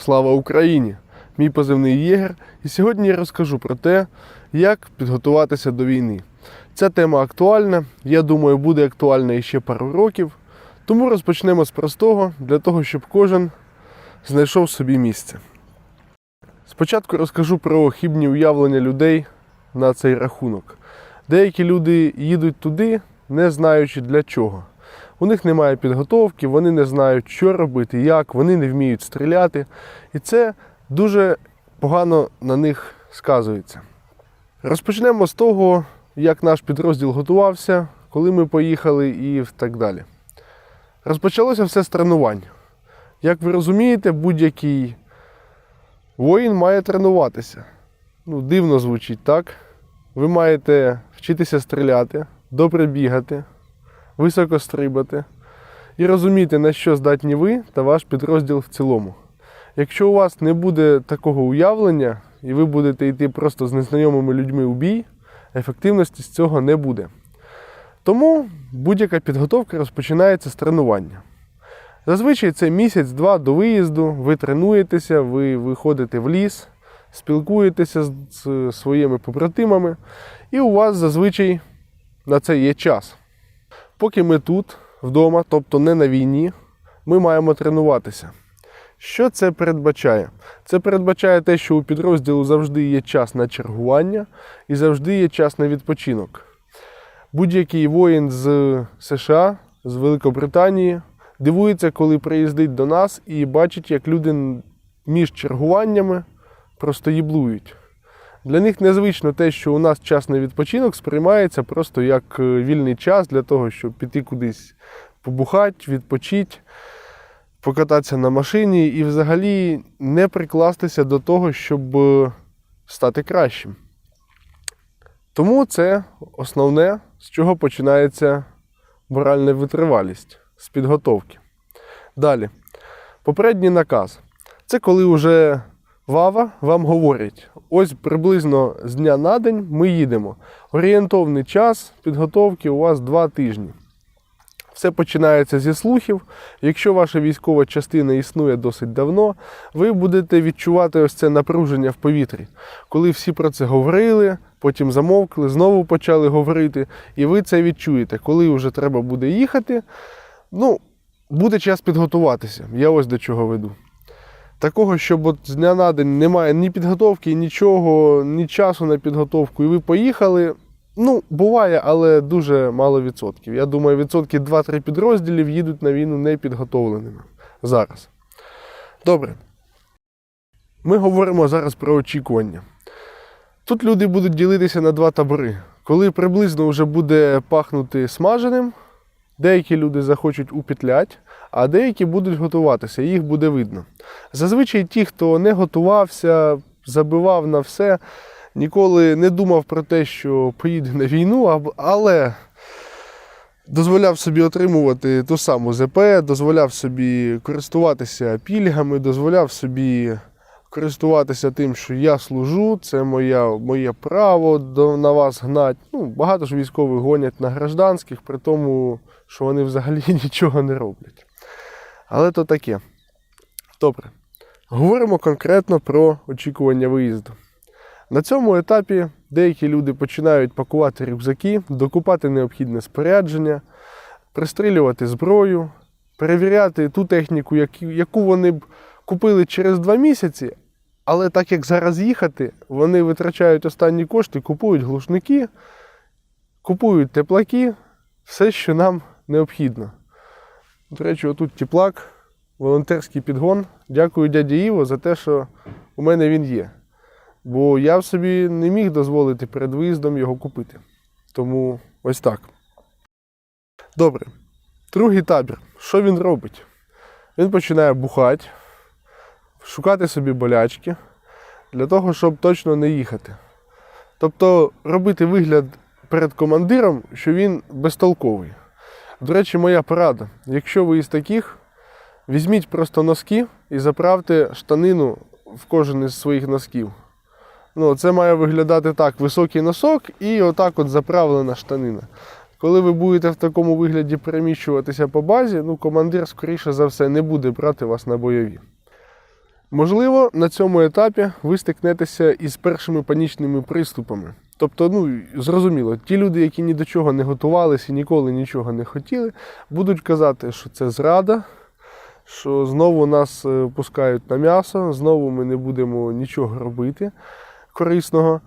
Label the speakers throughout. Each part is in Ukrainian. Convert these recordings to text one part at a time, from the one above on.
Speaker 1: Слава Україні! Мій позивний Єгер, і сьогодні я розкажу про те, як підготуватися до війни. Ця тема актуальна, я думаю, буде актуальна іще пару років. Тому розпочнемо з простого для того, щоб кожен знайшов собі місце. Спочатку розкажу про хибні уявлення людей на цей рахунок. Деякі люди їдуть туди, не знаючи для чого. У них немає підготовки, вони не знають, що робити, як, вони не вміють стріляти. І це дуже погано на них сказується. Розпочнемо з того, як наш підрозділ готувався, коли ми поїхали і так далі. Розпочалося все з тренувань. Як ви розумієте, будь-який воїн має тренуватися. Ну, дивно звучить, так? Ви маєте вчитися стріляти, добре бігати, високо стрибати і розуміти, на що здатні ви та ваш підрозділ в цілому. Якщо у вас не буде такого уявлення, і ви будете йти просто з незнайомими людьми у бій, ефективності з цього не буде. Тому будь-яка підготовка розпочинається з тренування. Зазвичай це місяць-два до виїзду, ви тренуєтеся, ви виходите в ліс, спілкуєтеся з, своїми побратимами, і у вас зазвичай на це є час. Поки ми тут, вдома, тобто не на війні, ми маємо тренуватися. Що це передбачає? Це передбачає те, що у підрозділу завжди є час на чергування і завжди є час на відпочинок. Будь-який воїн з США, з Великобританії дивується, коли приїздить до нас і бачить, як люди між чергуваннями просто їблують. Для них незвично те, що у нас час на відпочинок сприймається просто як е, вільний час для того, щоб піти кудись побухати, відпочити, покататися на машині і взагалі не прикластися до того, щоб е, стати кращим. Тому це основне, з чого починається моральна витривалість з підготовки. Далі. Попередній наказ. Це коли вже Вава вам говорить: ось приблизно з дня на день ми їдемо. Орієнтовний час підготовки у вас два тижні. Все починається зі слухів. Якщо ваша військова частина існує досить давно, ви будете відчувати ось це напруження в повітрі. Коли всі про це говорили, потім замовкли, знову почали говорити, і ви це відчуєте. Коли вже треба буде їхати, ну, буде час підготуватися. Я ось до чого веду. Такого, щоб от з дня на день немає ні підготовки, нічого, ні часу на підготовку, і ви поїхали. Ну, буває, але дуже мало відсотків. Я думаю, відсотки 2-3 підрозділів їдуть на війну непідготовленими зараз. Добре. Ми говоримо зараз про очікування. Тут люди будуть ділитися на два табори. Коли приблизно вже буде пахнути смаженим, деякі люди захочуть упітлять, а деякі будуть готуватися, їх буде видно. Зазвичай ті, хто не готувався, забивав на все, ніколи не думав про те, що поїде на війну, але дозволяв собі отримувати ту саму ЗП, дозволяв собі користуватися пільгами, дозволяв собі користуватися тим, що я служу, це моя, моє право до, на вас гнать. Ну, багато ж військових гонять на гражданських, при тому, що вони взагалі нічого не роблять. Але то таке. Добре. Говоримо конкретно про очікування виїзду. На цьому етапі деякі люди починають пакувати рюкзаки, докупати необхідне спорядження, пристрілювати зброю, перевіряти ту техніку, яку- вони б купили через два місяці, але так як зараз їхати, вони витрачають останні кошти, купують глушники, купують теплаки, все, що нам необхідно. До речі, отут теплак, волонтерський підгон. Дякую дяді Іво за те, що у мене він є. Бо я в собі не міг дозволити перед виїздом його купити. Тому ось так. Добре. Другий табір. Що він робить? Він починає бухати, шукати собі болячки для того, щоб точно не їхати. Тобто робити вигляд перед командиром, що він безтолковий. До речі, моя порада. Якщо ви із таких, візьміть просто носки і заправте штанину в кожен із своїх носків. Ну, це має виглядати так: високий носок і отак от заправлена штанина. Коли ви будете в такому вигляді переміщуватися по базі, ну, командир, скоріше за все, не буде брати вас на бойові. Можливо, на цьому етапі ви стикнетеся із першими панічними приступами. Тобто, ну зрозуміло, ті люди, які ні до чого не готувалися і ніколи нічого не хотіли, будуть казати, що це зрада, що знову нас е, пускають на м'ясо, знову ми не будемо нічого робити корисного.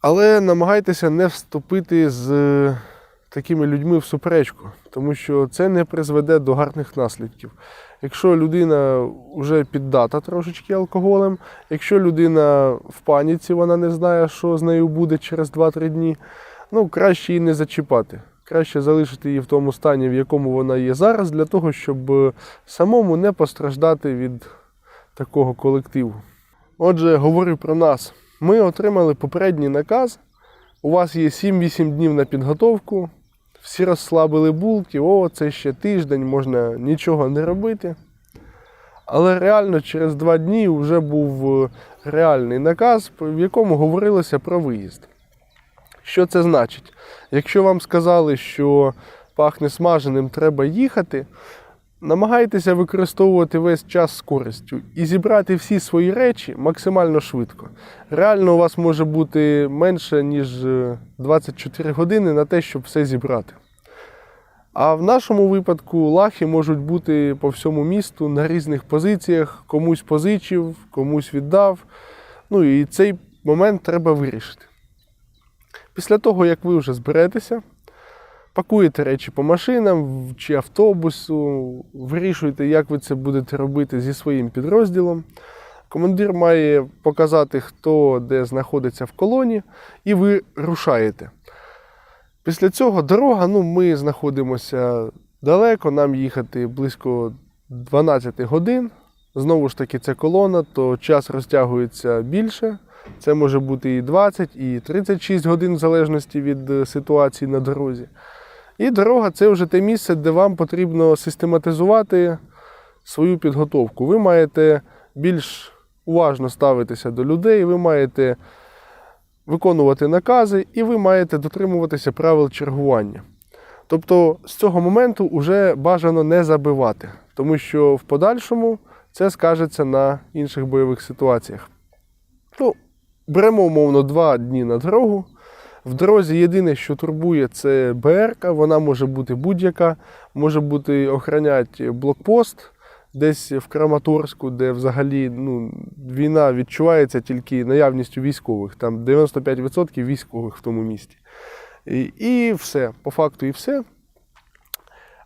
Speaker 1: Але намагайтеся не вступити з е, такими людьми в суперечку, тому що це не призведе до гарних наслідків. Якщо людина вже піддата трошечки алкоголем, якщо людина в паніці, вона не знає, що з нею буде через 2-3 дні, ну краще її не зачіпати. Краще залишити її в тому стані, в якому вона є зараз, для того, щоб е, самому не постраждати від такого колективу. Отже, говорю про нас. Ми отримали попередній наказ. У вас є 7-8 днів на підготовку. Всі розслабили булки, о, це ще тиждень, можна нічого не робити. Але реально через два дні вже був е, реальний наказ, в якому говорилося про виїзд. Що це значить? Якщо вам сказали, що пахне смаженим, треба їхати, намагайтеся використовувати весь час з користю і зібрати всі свої речі максимально швидко. Реально у вас може бути менше, ніж е, 24 години на те, щоб все зібрати. А в нашому випадку лахи можуть бути по всьому місту на різних позиціях, комусь позичив, комусь віддав. Ну і цей момент треба вирішити. Після того, як ви вже зберетеся, пакуєте речі по машинам чи автобусу, вирішуєте, як ви це будете робити зі своїм підрозділом. Командир має показати, хто де знаходиться в колоні, і ви рушаєте. Після цього дорога, ну, ми знаходимося далеко, нам їхати близько 12 годин. Знову ж таки, це колона, то час розтягується більше. Це може бути і 20, і 36 годин, в залежності від е, ситуації на дорозі. І дорога це вже те місце, де вам потрібно систематизувати свою підготовку. Ви маєте більш уважно ставитися до людей, ви маєте виконувати накази, і ви маєте дотримуватися правил чергування. Тобто з цього моменту вже бажано не забивати, тому що в подальшому це скажеться на інших бойових ситуаціях. Ну, беремо умовно два дні на дорогу. В дорозі єдине, що турбує, це БРК, вона може бути будь-яка, може бути охранять блокпост десь в Краматорську, де взагалі ну, війна відчувається тільки наявністю військових. Там 95% військових в тому місті. І, і все, по факту, і все.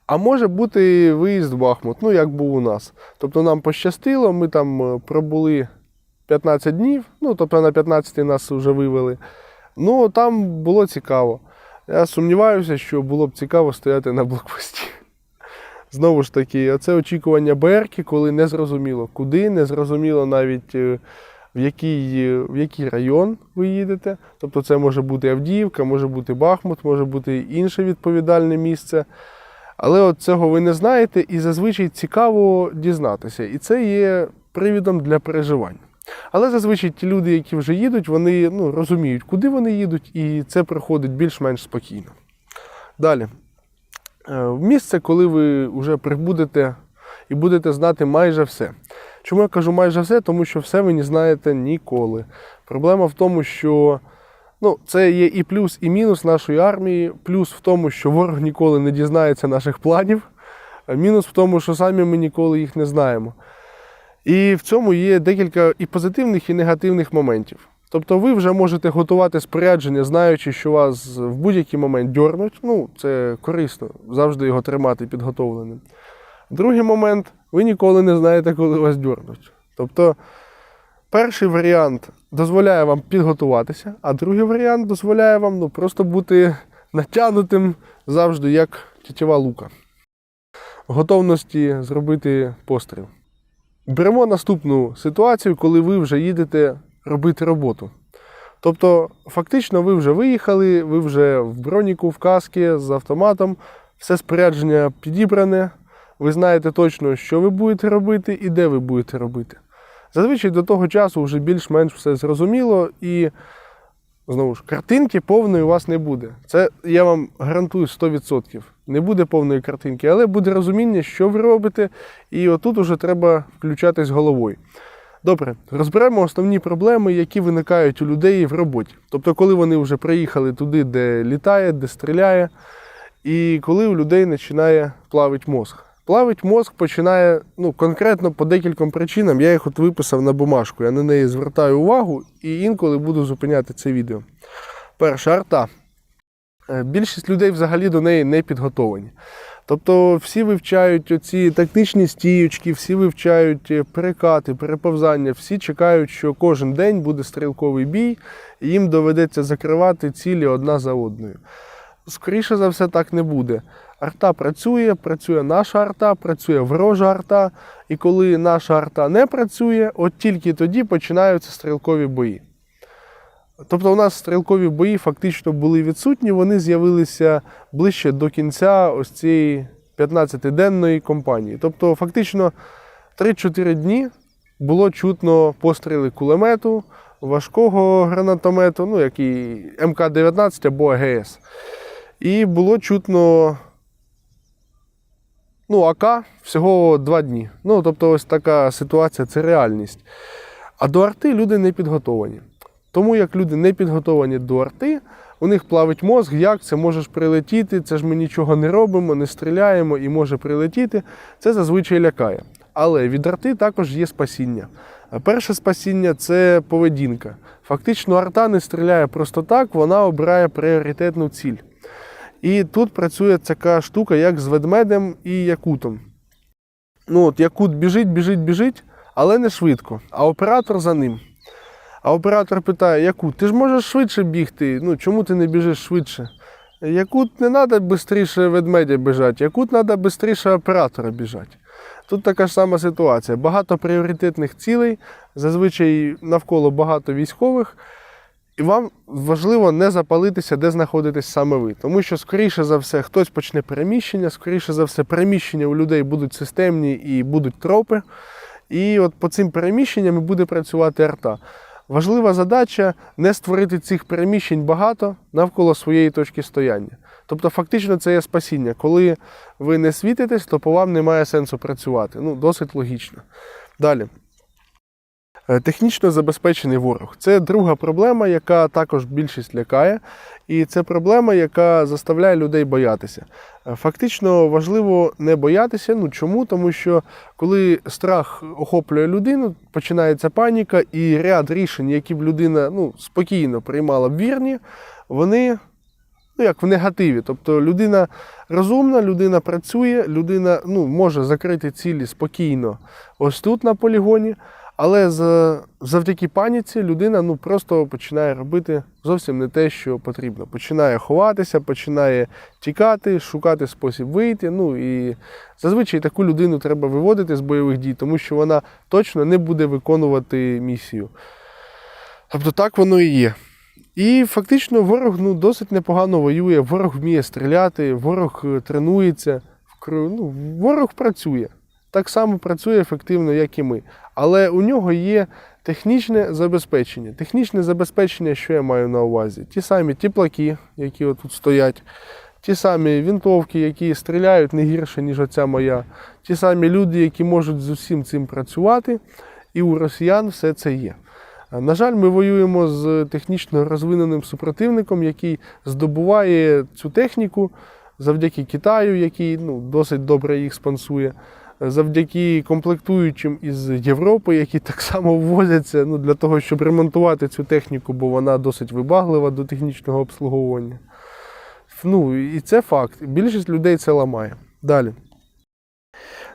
Speaker 1: А може бути виїзд в Бахмут, ну як був у нас. Тобто нам пощастило, ми там е, пробули 15 днів, ну тобто на 15 нас вже вивели. Ну там було цікаво. Я сумніваюся, що було б цікаво стояти на блокпості. Знову ж таки, оце очікування БРК, коли не зрозуміло куди, не зрозуміло навіть е, в який, е, в який район ви їдете. Тобто це може бути Авдіївка, може бути Бахмут, може бути інше відповідальне місце. Але от цього ви не знаєте, і зазвичай цікаво дізнатися. І це є привідом для переживань. Але зазвичай ті люди, які вже їдуть, вони ну, розуміють, куди вони їдуть, і це проходить більш-менш спокійно. Далі. Е, місце, коли ви вже прибудете і будете знати майже все. Чому я кажу майже все? Тому що все ви не знаєте ніколи. Проблема в тому, що ну, це є і плюс, і мінус нашої армії. Плюс в тому, що ворог ніколи не дізнається наших планів. Мінус в тому, що самі ми ніколи їх не знаємо. І в цьому є декілька і позитивних, і негативних моментів. Тобто ви вже можете готувати спорядження, знаючи, що вас в будь-який момент дьорнуть. Ну, це корисно, завжди його тримати підготовленим. Другий момент, ви ніколи не знаєте, коли вас дьорнуть. Тобто, перший варіант дозволяє вам підготуватися, а другий варіант дозволяє вам ну, просто бути натягнутим завжди, як тітєва лука. Готовності зробити постріл. Беремо наступну ситуацію, коли ви вже їдете робити роботу. Тобто, фактично, ви вже виїхали, ви вже в броніку, в каски з автоматом, все спорядження підібране, ви знаєте точно, що ви будете робити і де ви будете робити. Зазвичай до того часу вже більш-менш все зрозуміло і знову ж картинки повної у вас не буде. Це я вам гарантую 100%. Не буде повної картинки, але буде розуміння, що ви робите, і отут уже треба включатись головою. Добре, розберемо основні проблеми, які виникають у людей в роботі. Тобто, коли вони вже приїхали туди, де літає, де стріляє, і коли у людей починає плавити мозг. Плавить мозг починає ну, конкретно по декільком причинам. Я їх от виписав на бумажку, я на неї звертаю увагу і інколи буду зупиняти це відео. Перше, арта. Е, Більшість людей взагалі до неї не підготовані. Тобто всі вивчають оці тактичні стіючки, всі вивчають е, перекати, переповзання, всі чекають, що кожен день буде стрілковий бій, і їм доведеться закривати цілі одна за одною. Скоріше за все, так не буде. Арта працює, працює наша арта, працює ворожа арта. І коли наша арта не працює, от тільки тоді починаються стрілкові бої. Тобто у нас стрілкові бої фактично були відсутні, вони з'явилися ближче до кінця ось цієї 15-денної кампанії. Тобто, фактично 3-4 дні було чутно постріли кулемету, важкого гранатомету, ну як і МК-19 або АГС. І було чутно ну, АК всього 2 дні. Ну, тобто, ось така ситуація це реальність. А до арти люди не підготовані. Тому як люди не підготовані до арти, у них плавить мозг, як це можеш прилетіти, це ж ми нічого не робимо, не стріляємо і може прилетіти. Це зазвичай лякає. Але від арти також є спасіння. Перше спасіння це поведінка. Фактично, арта не стріляє просто так, вона обирає пріоритетну ціль. І тут працює така штука, як з ведмедем і якутом. Ну, от Якут біжить, біжить, біжить, але не швидко, а оператор за ним. А оператор питає, Якут, ти ж можеш швидше бігти, ну чому ти не біжиш швидше? Якут не треба швидше ведмедя біжати, якут треба швидше оператора біжати. Тут така ж сама ситуація. Багато пріоритетних цілей, зазвичай навколо багато військових. І вам важливо не запалитися, де знаходитесь саме ви. Тому що, скоріше за все, хтось почне переміщення, скоріше за все, переміщення у людей будуть системні і будуть тропи. І от по цим переміщенням і буде працювати арта. Важлива задача не створити цих переміщень багато навколо своєї точки стояння. Тобто, фактично, це є спасіння. Коли ви не світитесь, то по вам немає сенсу працювати. Ну, досить логічно. Далі. Е, Технічно забезпечений ворог. Це друга проблема, яка також більшість лякає, і це проблема, яка заставляє людей боятися. Е, Фактично важливо не боятися. Ну чому? Тому що коли страх охоплює людину, починається паніка, і ряд рішень, які б людина ну, спокійно приймала б вірні, вони ну, як в негативі. Тобто людина розумна, людина працює, людина ну, може закрити цілі спокійно ось тут на полігоні. Але за, завдяки паніці людина ну, просто починає робити зовсім не те, що потрібно. Починає ховатися, починає тікати, шукати спосіб вийти. Ну і зазвичай таку людину треба виводити з бойових дій, тому що вона точно не буде виконувати місію. Тобто так воно і є. І фактично ворог ну, досить непогано воює, ворог вміє стріляти, ворог е, тренується, ну, ворог працює. Так само працює ефективно, як і ми. Але у нього є технічне забезпечення. Технічне забезпечення, що я маю на увазі? Ті самі тіплаки, які отут стоять, ті самі вінтовки, які стріляють не гірше, ніж оця моя, ті самі люди, які можуть з усім цим працювати, і у росіян все це є. На жаль, ми воюємо з технічно розвиненим супротивником, який здобуває цю техніку завдяки Китаю, який ну, досить добре їх спонсує, завдяки комплектуючим із Європи, які так само ввозяться ну, для того, щоб ремонтувати цю техніку, бо вона досить вибаглива до технічного обслуговування. Ну, і це факт. Більшість людей це ламає. Далі.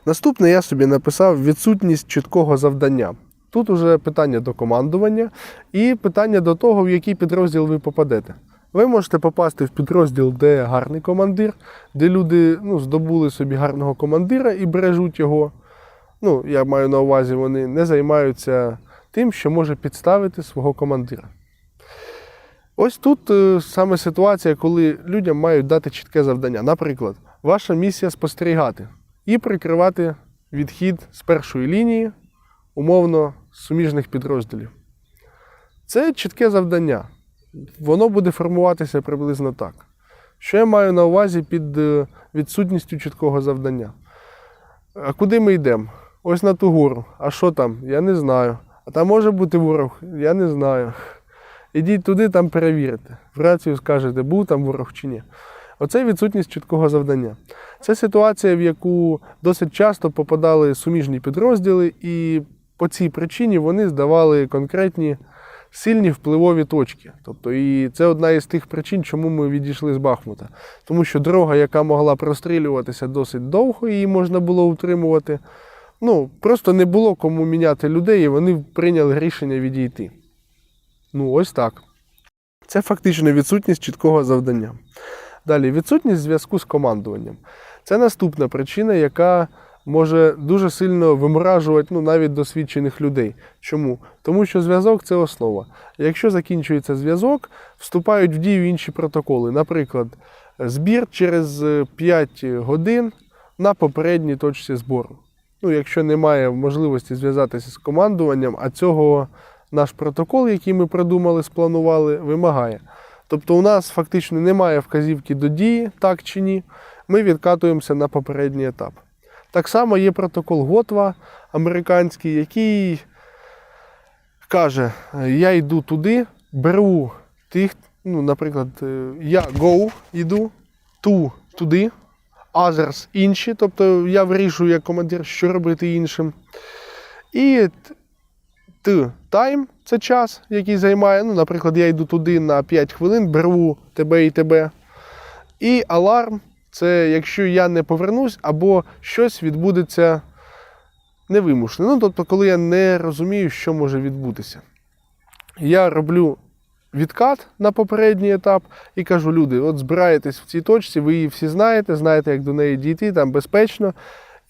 Speaker 1: Наступне я собі написав відсутність чіткого завдання. Тут уже питання до командування і питання до того, в який підрозділ ви попадете. Ви можете попасти в підрозділ, де гарний командир, де люди ну, здобули собі гарного командира і бережуть його. Ну, я маю на увазі, вони не займаються тим, що може підставити свого командира. Ось тут е, саме ситуація, коли людям мають дати чітке завдання. Наприклад, ваша місія спостерігати і прикривати відхід з першої лінії, умовно, суміжних підрозділів. Це чітке завдання. Воно буде формуватися приблизно так. Що я маю на увазі під е, відсутністю чіткого завдання? А куди ми йдемо? Ось на ту гору. А що там? Я не знаю. А там може бути ворог, я не знаю. Ідіть туди, там перевірите. В рацію скажете, був там ворог чи ні. Оце відсутність чіткого завдання. Це ситуація, в яку досить часто попадали суміжні підрозділи, і по цій причині вони здавали конкретні сильні впливові точки. Тобто, і це одна із тих причин, чому ми відійшли з Бахмута. Тому що дорога, яка могла прострілюватися досить довго, її можна було утримувати. Ну, просто не було кому міняти людей, і вони прийняли рішення відійти. Ну, ось так. Це фактично відсутність чіткого завдання. Далі, відсутність зв'язку з командуванням. Це наступна причина, яка може дуже сильно виморажувати ну, навіть досвідчених людей. Чому? Тому що зв'язок це основа. Якщо закінчується зв'язок, вступають в дію інші протоколи. Наприклад, збір через е, 5 годин на попередній точці збору. Ну, якщо немає можливості зв'язатися з командуванням, а цього наш протокол, який ми придумали, спланували, вимагає. Тобто у нас фактично немає вказівки до дії, так чи ні. Ми відкатуємося на попередній етап. Так само є протокол Готва американський, який каже: я йду туди, беру тих, ну, наприклад, е, я go йду, ту туди, others інші, тобто я вирішую як командир, що робити іншим. І т- Т тайм це час, який займає. Ну, наприклад, я йду туди на 5 хвилин, беру тебе і тебе. І аларм це якщо я не повернусь, або щось відбудеться невимушено. Ну, тобто, коли я не розумію, що може відбутися. Я роблю відкат на попередній етап і кажу: люди, от збираєтесь в цій точці, ви її всі знаєте, знаєте, як до неї дійти, там безпечно,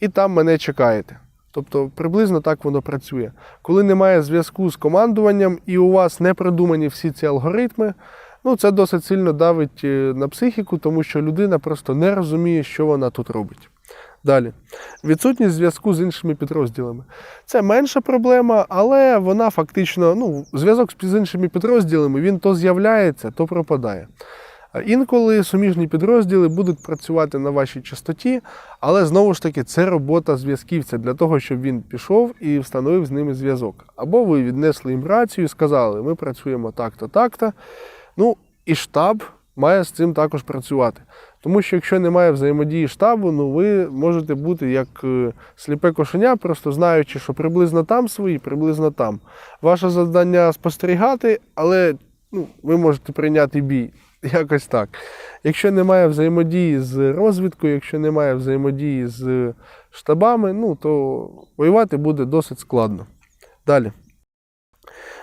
Speaker 1: і там мене чекаєте. Тобто приблизно так воно працює. Коли немає зв'язку з командуванням і у вас не продумані всі ці алгоритми, ну це досить сильно давить е, на психіку, тому що людина просто не розуміє, що вона тут робить. Далі. Відсутність зв'язку з іншими підрозділами. Це менша проблема, але вона фактично, ну, зв'язок з іншими підрозділами, він то з'являється, то пропадає. Інколи суміжні підрозділи будуть працювати на вашій частоті, але знову ж таки це робота зв'язківця для того, щоб він пішов і встановив з ними зв'язок. Або ви віднесли їм рацію і сказали, ми працюємо так-то, так-то. Ну і штаб має з цим також працювати. Тому що якщо немає взаємодії штабу, ну ви можете бути як е, сліпе кошеня, просто знаючи, що приблизно там свої, приблизно там. Ваше завдання спостерігати, але ну, ви можете прийняти бій. Якось так. Якщо немає взаємодії з розвідкою, якщо немає взаємодії з штабами, ну то воювати буде досить складно. Далі.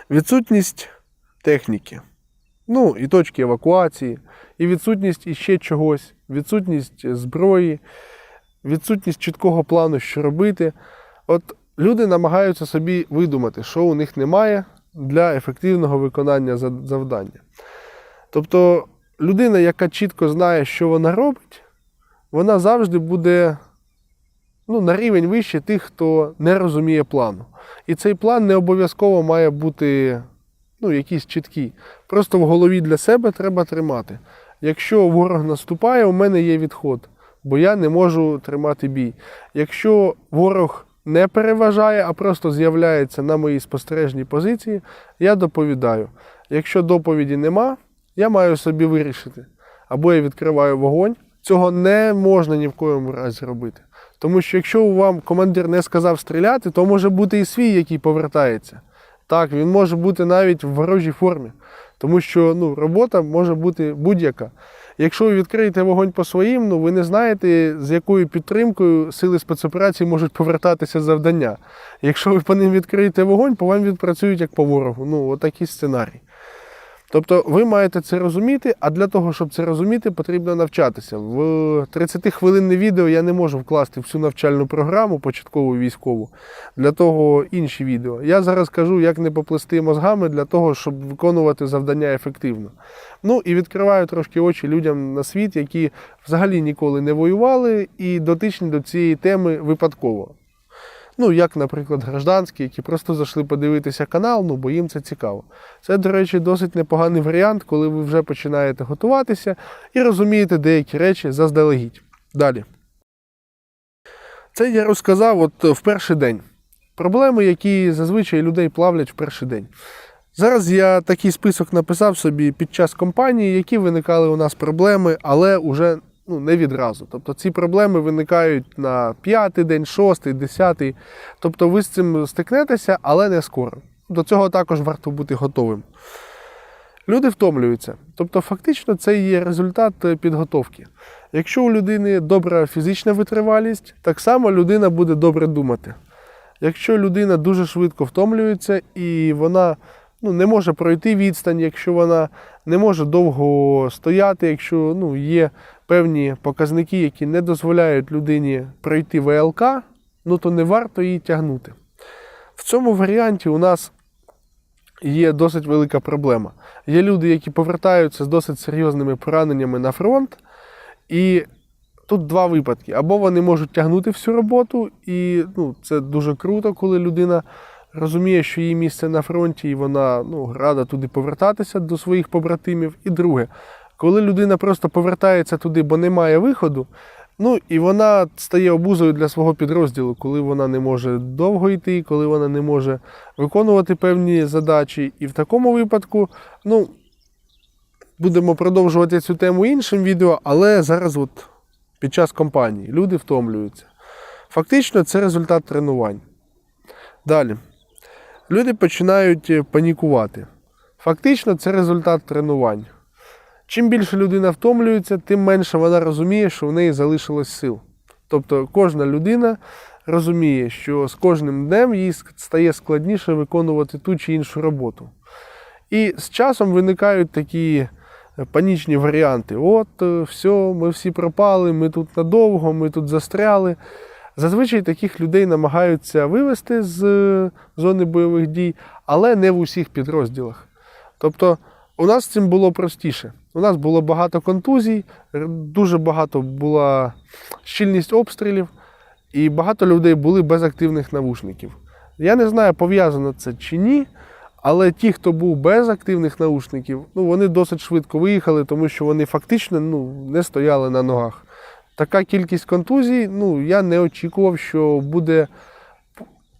Speaker 1: Відсутність техніки. Ну, і точки евакуації, і відсутність іще чогось, відсутність зброї, відсутність чіткого плану, що робити. От люди намагаються собі видумати, що у них немає для ефективного виконання завдання. Тобто людина, яка чітко знає, що вона робить, вона завжди буде ну, на рівень вище тих, хто не розуміє плану. І цей план не обов'язково має бути ну, якийсь чіткий. Просто в голові для себе треба тримати. Якщо ворог наступає, у мене є відход, бо я не можу тримати бій. Якщо ворог не переважає, а просто з'являється на моїй спостережній позиції, я доповідаю. Якщо доповіді нема, я маю собі вирішити. Або я відкриваю вогонь. Цього не можна ні в коєму разі робити. Тому що якщо вам командир не сказав стріляти, то може бути і свій, який повертається. Так, він може бути навіть в ворожій формі. Тому що ну, робота може бути будь-яка. Якщо ви відкриєте вогонь по своїм, ну ви не знаєте, з якою підтримкою сили спецоперації можуть повертатися завдання. Якщо ви по ним відкриєте вогонь, по вам відпрацюють як по ворогу. Ну, отакий сценарій. Тобто ви маєте це розуміти, а для того, щоб це розуміти, потрібно навчатися. В 30-хвилинне відео я не можу вкласти всю навчальну програму, початкову військову, для того інші відео. Я зараз кажу, як не поплести мозгами для того, щоб виконувати завдання ефективно. Ну і відкриваю трошки очі людям на світ, які взагалі ніколи не воювали і дотичні до цієї теми випадково. Ну, як, наприклад, гражданські, які просто зайшли подивитися канал, ну, бо їм це цікаво. Це, до речі, досить непоганий варіант, коли ви вже починаєте готуватися і розумієте деякі речі заздалегідь. Далі. Це я розказав от в перший день. проблеми, які зазвичай людей плавлять в перший день. Зараз я такий список написав собі під час кампанії, які виникали у нас проблеми, але вже ну, не відразу. Тобто ці проблеми виникають на п'ятий день, шостий, десятий. Тобто ви з цим стикнетеся, але не скоро. До цього також варто бути готовим. Люди втомлюються. Тобто, фактично, це є результат е, підготовки. Якщо у людини добра фізична витривалість, так само людина буде добре думати. Якщо людина дуже швидко втомлюється і вона ну, не може пройти відстань, якщо вона не може довго стояти, якщо ну, є певні показники, які не дозволяють людині пройти ВЛК, ну то не варто її тягнути. В цьому варіанті у нас є досить велика проблема. Є люди, які повертаються з досить серйозними пораненнями на фронт, і тут два випадки. Або вони можуть тягнути всю роботу, і ну, це дуже круто, коли людина розуміє, що її місце на фронті, і вона ну, рада туди повертатися до своїх побратимів. І друге, коли людина просто повертається туди, бо немає виходу. Ну і вона стає обузою для свого підрозділу, коли вона не може довго йти, коли вона не може виконувати певні задачі. І в такому випадку, ну, будемо продовжувати цю тему іншим відео, але зараз, от під час кампанії, люди втомлюються. Фактично, це результат тренувань. Далі. Люди починають е, панікувати. Фактично, це результат тренувань. Чим більше людина втомлюється, тим менше вона розуміє, що в неї залишилось сил. Тобто кожна людина розуміє, що з кожним днем їй стає складніше виконувати ту чи іншу роботу. І з часом виникають такі е, панічні варіанти. От, е, все, ми всі пропали, ми тут надовго, ми тут застряли. Зазвичай таких людей намагаються вивести з е, зони бойових дій, але не в усіх підрозділах. Тобто, у нас цим було простіше. У нас було багато контузій, дуже багато була щільність обстрілів, і багато людей були без активних навушників. Я не знаю, пов'язано це чи ні, але ті, хто був без активних наушників, ну, вони досить швидко виїхали, тому що вони фактично ну, не стояли на ногах. Така кількість контузій, ну, я не очікував, що буде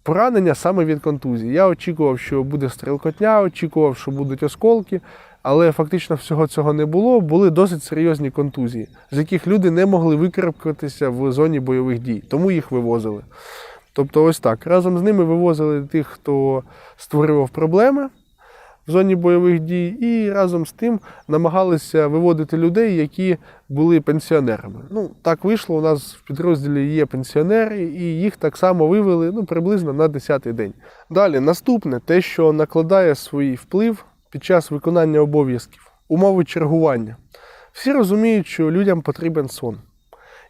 Speaker 1: поранення саме від контузії. Я очікував, що буде стрілкотня, очікував, що будуть осколки, але фактично всього цього не було. Були досить серйозні контузії, з яких люди не могли викарабкатися в зоні бойових дій, тому їх вивозили. Тобто, ось так. Разом з ними вивозили тих, хто створював проблеми в зоні бойових дій, і разом з тим намагалися виводити людей, які були пенсіонерами. Ну, так вийшло. У нас в підрозділі є пенсіонери, і їх так само вивели ну, приблизно на 10-й день. Далі, наступне, те, що накладає свій вплив під час виконання обов'язків, умови чергування. Всі розуміють, що людям потрібен сон.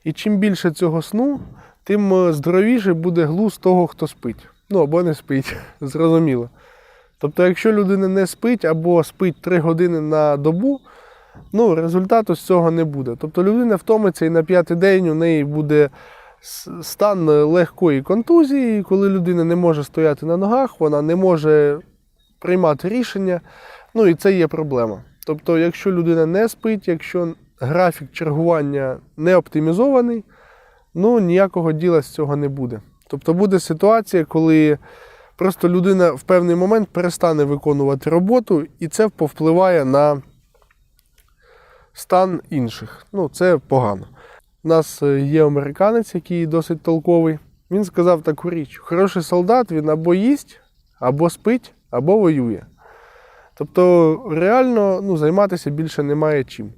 Speaker 1: І чим більше цього сну, тим е, здоровіше буде глузд того, хто спить. Ну або не спить, зрозуміло. Тобто, якщо людина не спить або спить 3 години на добу, ну, результату з цього не буде. Тобто людина втомиться і на п'ятий день у неї буде стан легкої контузії, коли людина не може стояти на ногах, вона не може приймати рішення. Ну і це є проблема. Тобто, якщо людина не спить, якщо графік чергування не оптимізований, ну ніякого діла з цього не буде. Тобто буде ситуація, коли просто людина в певний момент перестане виконувати роботу, і це повпливає на стан інших. Ну, це погано. У нас е, є американець, який досить толковий. Він сказав таку річ: хороший солдат він або їсть, або спить, або воює. Тобто, реально ну, займатися більше немає чим.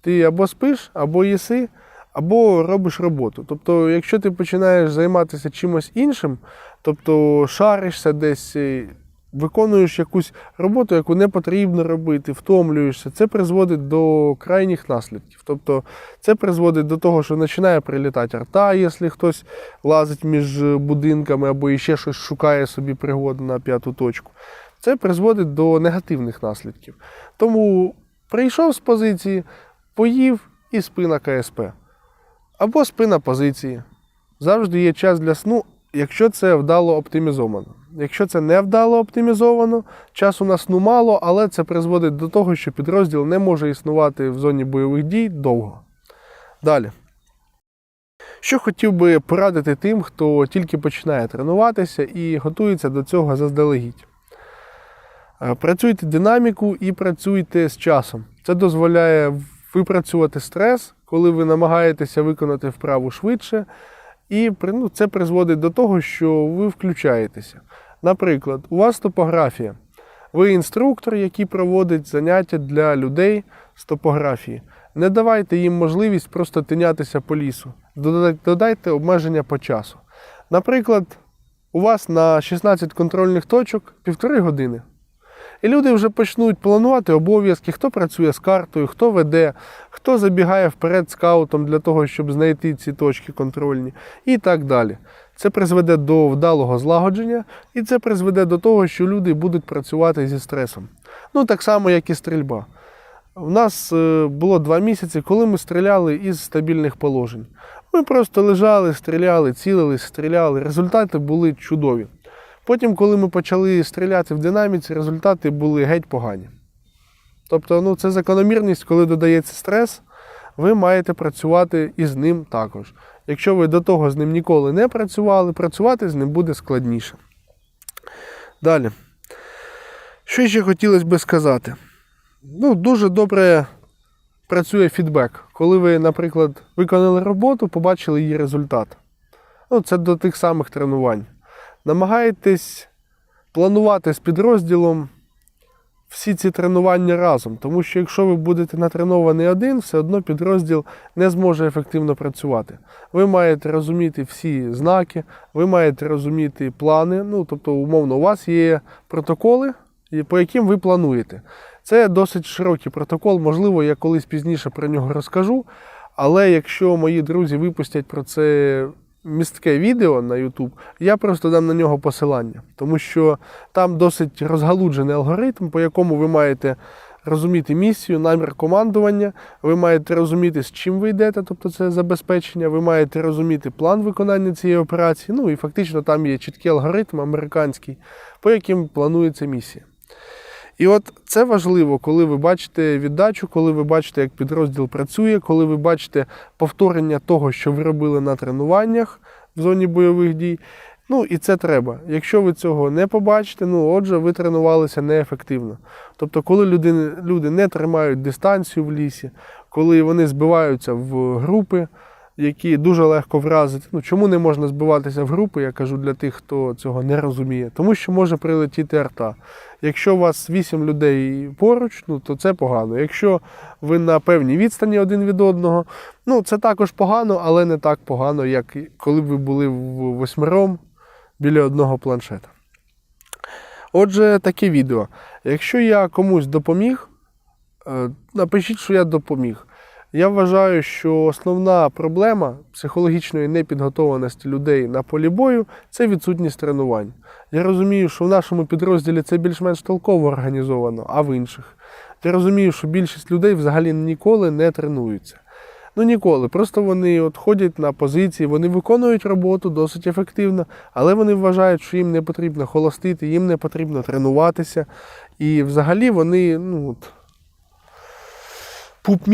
Speaker 1: Ти або спиш, або їси, або робиш роботу. Тобто, якщо ти починаєш займатися чимось іншим, тобто шаришся десь, е, виконуєш якусь роботу, яку не потрібно робити, втомлюєшся, це призводить до крайніх наслідків. Тобто, це призводить до того, що починає прилітати арта, якщо хтось лазить між будинками або іще щось шукає собі пригоду на п'яту точку. Це призводить до негативних наслідків. Тому прийшов з позиції, поїв і спи на КСП. Або спи на позиції. Завжди є час для сну, якщо це вдало оптимізовано. Якщо це не вдало оптимізовано, часу на сну мало, але це призводить до того, що підрозділ не може існувати в зоні бойових дій довго. Далі. Що хотів би порадити тим, хто тільки починає тренуватися і готується до цього заздалегідь. Е, Працюйте динаміку і працюйте з часом. Це дозволяє випрацювати стрес, коли ви намагаєтеся виконати вправу швидше, і ну, це призводить до того, що ви включаєтеся. Наприклад, у вас топографія. Ви інструктор, який проводить заняття для людей з топографії. Не давайте їм можливість просто тинятися по лісу. Додайте обмеження по часу. Наприклад, у вас на 16 контрольних точок півтори години. І люди вже почнуть планувати обов'язки, хто працює з картою, хто веде, хто забігає вперед скаутом для того, щоб знайти ці точки контрольні, і так далі. Це призведе до вдалого злагодження, і це призведе до того, що люди будуть працювати зі стресом. Ну, так само, як і стрільба. У нас е, було два місяці, коли ми стріляли із стабільних положень. Ми просто лежали, стріляли, цілились, стріляли. Результати були чудові. Потім, коли ми почали стріляти в динаміці, результати були геть погані. Тобто, ну, це закономірність, коли додається стрес, ви маєте працювати із ним також. Якщо ви до того з ним ніколи не працювали, працювати з ним буде складніше. Далі. Що ще хотілося би сказати? Ну, дуже добре працює фідбек. Коли ви, наприклад, виконали роботу, побачили її результат. Ну, це до тих самих тренувань. Намагайтесь планувати з підрозділом всі ці тренування разом. Тому що якщо ви будете натренований один, все одно підрозділ не зможе ефективно працювати. Ви маєте розуміти всі знаки, ви маєте розуміти плани. Ну, тобто, умовно, у вас є протоколи, по яким ви плануєте. Це досить широкий протокол, можливо, я колись пізніше про нього розкажу. Але якщо мої друзі випустять про це містке відео на YouTube, я просто дам на нього посилання, тому що там досить розгалуджений алгоритм, по якому ви маєте розуміти місію, намір командування, ви маєте розуміти, з чим ви йдете, тобто це забезпечення, ви маєте розуміти план виконання цієї операції. Ну і фактично там є чіткий алгоритм американський, по яким планується місія. І от це важливо, коли ви бачите віддачу, коли ви бачите, як підрозділ працює, коли ви бачите повторення того, що ви робили на тренуваннях в зоні бойових дій. Ну і це треба. Якщо ви цього не побачите, ну отже, ви тренувалися неефективно. Тобто, коли люди, люди не тримають дистанцію в лісі, коли вони збиваються в групи, які дуже легко вразити. Ну чому не можна збиватися в групи? Я кажу для тих, хто цього не розуміє. Тому що може прилетіти арта. Якщо у вас 8 людей поруч, ну то це погано. Якщо ви на певній відстані один від одного, ну це також погано, але не так погано, як коли б ви були в восьмером біля одного планшета. Отже, таке відео. Якщо я комусь допоміг, е, напишіть, що я допоміг. Я вважаю, що основна проблема психологічної непідготованості людей на полі бою це відсутність тренувань. Я розумію, що в нашому підрозділі це більш-менш толково організовано, а в інших. Я розумію, що більшість людей взагалі ніколи не тренуються. Ну ніколи. Просто вони от ходять на позиції, вони виконують роботу досить ефективно, але вони вважають, що їм не потрібно холостити, їм не потрібно тренуватися. І взагалі вони, ну от, пуп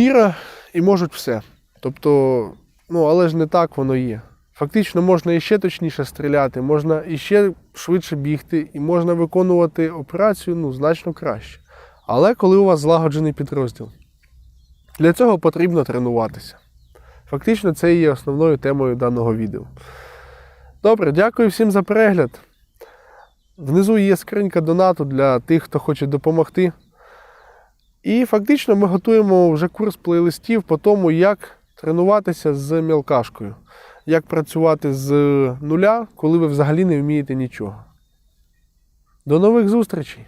Speaker 1: і можуть все. Тобто, ну але ж не так воно є. Фактично можна іще точніше стріляти, можна іще швидше бігти, і можна виконувати операцію ну, значно краще. Але коли у вас злагоджений підрозділ, для цього потрібно тренуватися. Фактично, це і є основною темою даного відео. Добре, дякую всім за перегляд. Внизу є скринька донату для тих, хто хоче допомогти. І фактично ми готуємо вже курс плейлистів по тому, як тренуватися з мілкашкою, як працювати з нуля, коли ви взагалі не вмієте нічого. До нових зустрічей!